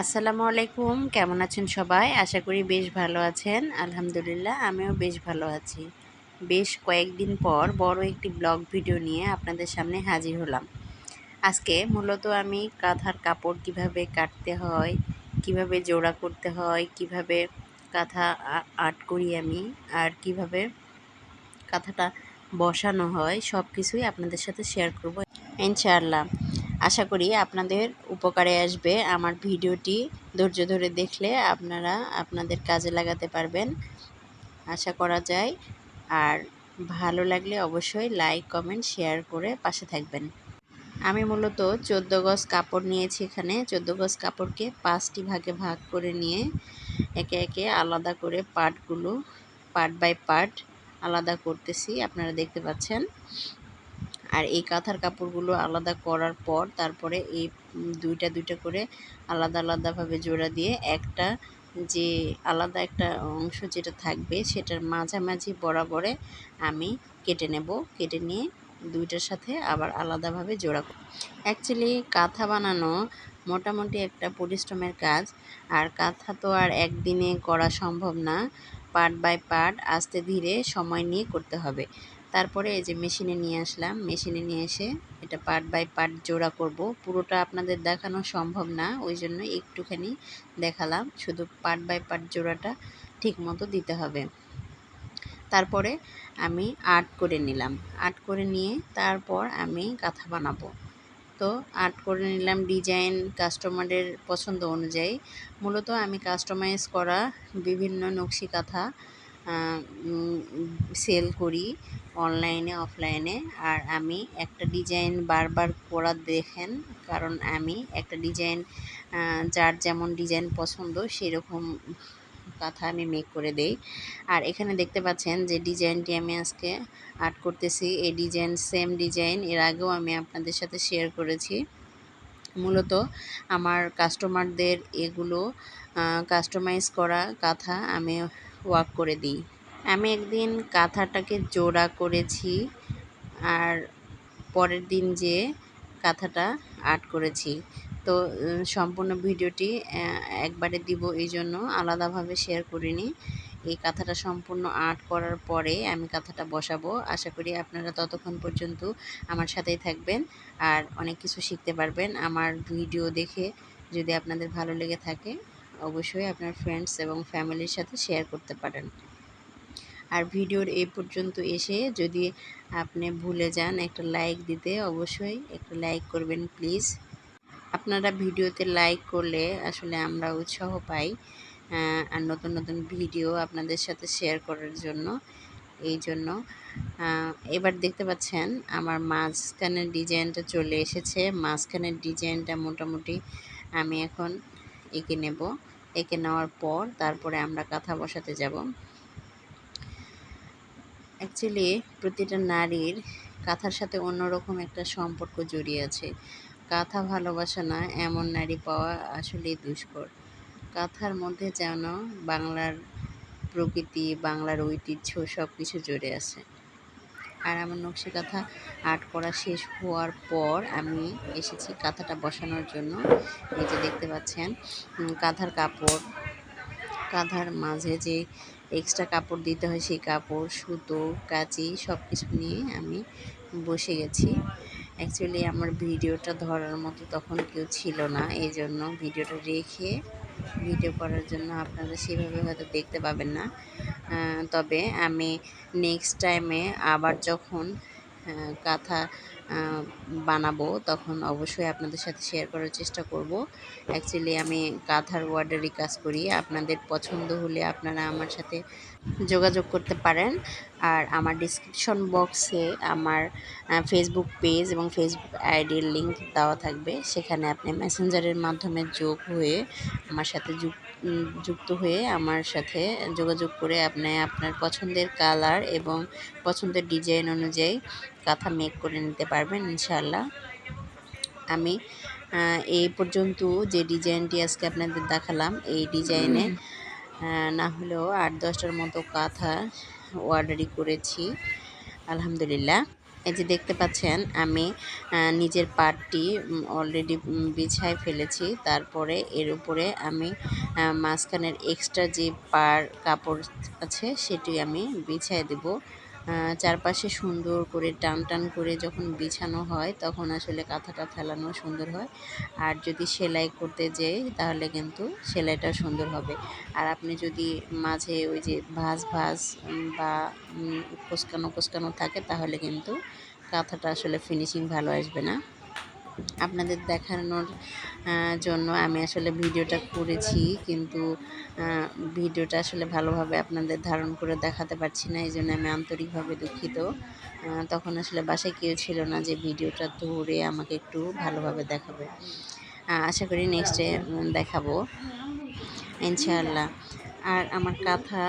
আসসালামু আলাইকুম। কেমন আছেন সবাই? আশা করি বেশ ভালো আছেন। আলহামদুলিল্লাহ, আমিও বেশ ভালো আছি। বেশ কয়েকদিন পর বড় একটি ব্লগ ভিডিও নিয়ে আপনাদের সামনে হাজির হলাম। আজকে মূলত আমি কাঁথার কাপড় কীভাবে কাটতে হয়, কীভাবে জোড়া করতে হয়, কীভাবে কাঁথা আর্ট করি আমি, আর কীভাবে কাঁথাটা বসানো হয় সব কিছুই আপনাদের সাথে শেয়ার করব। ইনশাআল্লাহ আশা করি আপনাদের উপকারে আসবে। আমার ভিডিওটি ধৈর্য ধরে দেখলে আপনারা আপনাদের কাজে লাগাতে পারবেন, আশা করা যায়। আর ভালো লাগলে অবশ্যই লাইক কমেন্ট শেয়ার করে পাশে থাকবেন। আমি মূলত চোদ্দ গজ কাপড় নিয়েছি এখানে। চোদ্দ গজ কাপড়কে পাঁচটি ভাগে ভাগ করে নিয়ে একে একে আলাদা করে পার্টগুলো পার্ট বাই পার্ট আলাদা করতেছি। আপনারা দেখতে পাচ্ছেন। আর এই কাঁথার কাপড়গুলো আলাদা করার পর তারপরে এই দুইটা দুইটা করে আলাদা, আলাদাভাবে জোড়া দিয়ে একটা যে আলাদা একটা অংশ যেটা থাকবে সেটার মাঝামাঝি বরাবরে আমি কেটে নেব। কেটে নিয়ে দুইটার সাথে আবার আলাদাভাবে জোড়া করব। অ্যাকচুয়ালি কাঁথা বানানো মোটামুটি একটা পরিশ্রমের কাজ। আর কাঁথা তো আর একদিনে করা সম্ভব না। পার্ট বাই পার্ট আস্তে ধীরে সময় নিয়ে করতে হবে। তারপরে এই যে মেশিনে নিয়ে আসলাম। মেশিনে নিয়ে এসে এটা পার্ট বাই পার্ট জোড়া করব। পুরোটা আপনাদের দেখানো সম্ভব না, ওই জন্য একটুখানি দেখালাম। শুধু পার্ট বাই পার্ট জোড়াটা ঠিক মতো দিতে হবে। তারপরে আমি আর্ট করে নিলাম। আর্ট করে নিয়ে তারপর আমি কাঁথা বানাবো। তো আর্ট করে নিলাম ডিজাইন কাস্টমারের পছন্দ অনুযায়ী। মূলত আমি কাস্টমাইজ করা বিভিন্ন নকশি কাঁথা সেল করি অনলাইনে অফলাইনে আর আমি একটা ডিজাইন বারবার করা দেখেন, কারণ আমি একটা ডিজাইন যার যেমন ডিজাইন পছন্দ, সেরকম কাঁথা আমি মেক করে দেই। আর এখানে দেখতে পাচ্ছেন যে ডিজাইনটি আমি আজকে আর্ট করতেছি। এই ডিজাইন সেম ডিজাইন এর আগেও আমি আপনাদের সাথে শেয়ার করেছি। মূলত আমার কাস্টমারদের এগুলো কাস্টমাইজ করা কাঁথা আমি ওয়ার্ক করে দিই। আমি একদিন কাঁথাটাকে জোড়া করেছি আর পরের দিন যে কাঁথাটা আর্ট করেছি। তো সম্পূর্ণ ভিডিওটি একবারে দিব এই জন্য, আলাদাভাবে শেয়ার করিনি। এই কাঁথাটা সম্পূর্ণ আর্ট করার পরে আমি কাঁথাটা বসাবো। আশা করি আপনারা ততক্ষণ পর্যন্ত আমার সাথেই থাকবেন আর অনেক কিছু শিখতে পারবেন। আমার ভিডিও দেখে যদি আপনাদের ভালো লেগে থাকে অবশ্যই আপনার ফ্রেন্ডস এবং ফ্যামিলির সাথে শেয়ার করতে পারেন। আর ভিডিওর এই পর্যন্ত এসে যদি আপনি ভুলে যান, একটা লাইক দিতে অবশ্যই একটা লাইক করবেন প্লিজ আপনারা ভিডিওতে লাইক করলে আসলে আমরা উৎসাহ পাই আর নতুন নতুন ভিডিও আপনাদের সাথে শেয়ার করার জন্য। এই জন্য এবার দেখতে পাচ্ছেন আমার মাঝখানের ডিজাইনটা চলে এসেছে। মাঝখানের ডিজাইনটা মোটামুটি আমি এখন এঁকে নেব। এঁকে নেওয়ার পর তারপরে আমরা কাঁথা বসাতে যাব। অ্যাকচুয়ালি প্রতিটা নারীর কাঁথার সাথে অন্যরকম একটা সম্পর্ক জড়িয়ে আছে। কাঁথা ভালোবাসা না, এমন নারী পাওয়া আসলেই দুষ্কর। কাঁথার মধ্যে যেন বাংলার প্রকৃতি, বাংলার ঐতিহ্য সব কিছু জড়ে আছে। আর আমার নকশি কাঁথা আর্ট করা শেষ হওয়ার পর আমি এসেছি কাঁথাটা বসানোর জন্য। এই যে দেখতে পাচ্ছেন কাঁথার কাপড় কাঁধার মাঝে যে এক্সট্রা কাপড় দিতে হয় সেই কাপড়, সুতো, কাঁচি সব কিছু নিয়ে আমি বসে গেছি। অ্যাকচুয়ালি আমার ভিডিওটা ধরার মতো তখন কেউ ছিল না এই জন্য ভিডিওটা রেখে ভিডিও করার জন্য আপনারা সেভাবে হয়তো দেখতে পাবেন না। তবে আমি নেক্সট টাইমে আবার যখন কাঁথা বানাবো, তখন অবশ্যই আপনাদের সাথে শেয়ার করার চেষ্টা করব। অ্যাকচুয়ালি আমি কাঁথার ওয়ার্ডারই কাজ করি। আপনাদের পছন্দ হলে আপনারা আমার সাথে যোগাযোগ করতে পারেন। আর আমার ডিসক্রিপশন বক্সে আমার ফেসবুক পেজ এবং ফেসবুক আইডির লিঙ্ক দেওয়া থাকবে। সেখানে আপনি মেসেঞ্জারের মাধ্যমে যোগ হয়ে আমার সাথে যুক্ত হয়ে আমার সাথে যোগাযোগ করে আপনি আপনার পছন্দের কালার এবং পছন্দের ডিজাইন অনুযায়ী কাঁথা মেক করে নিতে পারবেন ইনশাল্লাহ আমি এই পর্যন্ত যে ডিজাইনটি আজকে আপনাদের দেখালাম এই ডিজাইনে না হলেও আট দশটার মতো কাঁথা অর্ডারই করেছি আলহামদুলিল্লাহ। এই যে দেখতে পাচ্ছেন, আমি নিজের পাটটি অলরেডি বিছায় ফেলেছি। তারপরে এর উপরে আমি মাঝখানের এক্সট্রা যে পার কাপড় আছে, সেটি আমি বিছায় দেব। চারপাশে সুন্দর করে টান টান করে যখন বিছানো হয়, তখন আসলে কাঁথাটা ফেলানো সুন্দর হয়। আর যদি সেলাই করতে যাই তাহলে কিন্তু সেলাইটা সুন্দর হবে। আর আপনি যদি মাঝে ওই যে ভাঁজ ভাঁজ বা কোসকানো কোসকানো থাকে, তাহলে কিন্তু কাঁথাটা আসলে ফিনিশিং ভালো আসবে না। আপনাদের দেখানোর জন্য আমি আসলে ভিডিওটা করেছি, কিন্তু ভিডিওটা আসলে ভালোভাবে আপনাদের ধারণ করে দেখাতে পারছি না এই জন্য আমি আন্তরিকভাবে দুঃখিত। তখন আসলে বাসায় কেউ ছিল না যে ভিডিওটা ধরে আমাকে একটু ভালোভাবে দেখাবে। আশা করি নেক্সটে দেখাবো, ইনশাআল্লাহ। আর আমার কাঁথা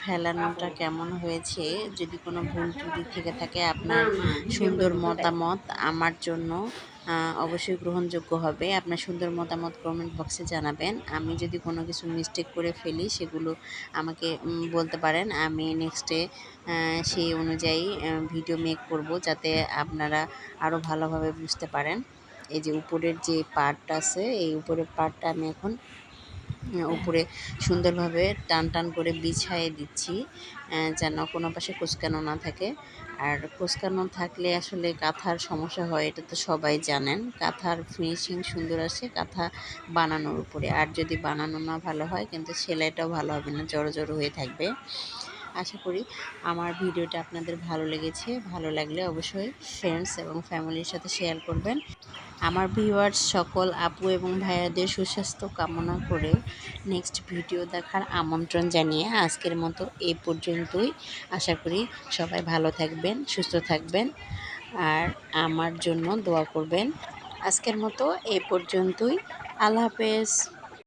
ফেলানোটা কেমন হয়েছে, যদি কোনো ভুল ত্রুটি থেকে থাকে আপনার সুন্দর মতামত আমার জন্য অবশ্যই গ্রহণযোগ্য হবে। আপনার সুন্দর মতামত কমেন্ট বক্সে জানাবেন। আমি যদি কোনো কিছু মিস্টেক করে ফেলি, সেগুলো আমাকে বলতে পারেন। আমি নেক্সটে সেই অনুযায়ী ভিডিও মেক করব, যাতে আপনারা আরও ভালোভাবে বুঝতে পারেন। এই যে উপরের যে পার্টটা আছে, এই উপরের পার্টটা আমি এখন উপরে সুন্দরভাবে টান টান করে বিছাইয়ে দিচ্ছি যেন কোনো পাশে কুচকানো না থাকে। আর কুচকানো থাকলে আসলে কাঁথার সমস্যা হয়, এটা তো সবাই জানেন। কাঁথার ফিনিশিং সুন্দর আসে, কাঁথা বানানোর উপরে। আর যদি বানানো না ভালো হয়, কিন্তু সেলাইটাও ভালো হবে না, জড়ো জড়ো হয়ে থাকবে। আশা করি আমার ভিডিওটা আপনাদের ভালো লেগেছে। ভালো লাগলে অবশ্যই ফ্রেন্ডস এবং ফ্যামিলির সাথে শেয়ার করবেন। আমার ভিউয়ার্স, সকল আপু এবং ভাইয়াদের সুস্বাস্থ্য কামনা করে নেক্সট ভিডিও দেখার আমন্ত্রণ জানিয়ে আজকের মতো এই পর্যন্তই। আশা করি সবাই ভালো থাকবেন, সুস্থ থাকবেন আর আমার জন্য দোয়া করবেন। আজকের মতো এই পর্যন্তই। আল্লাহ হাফেজ।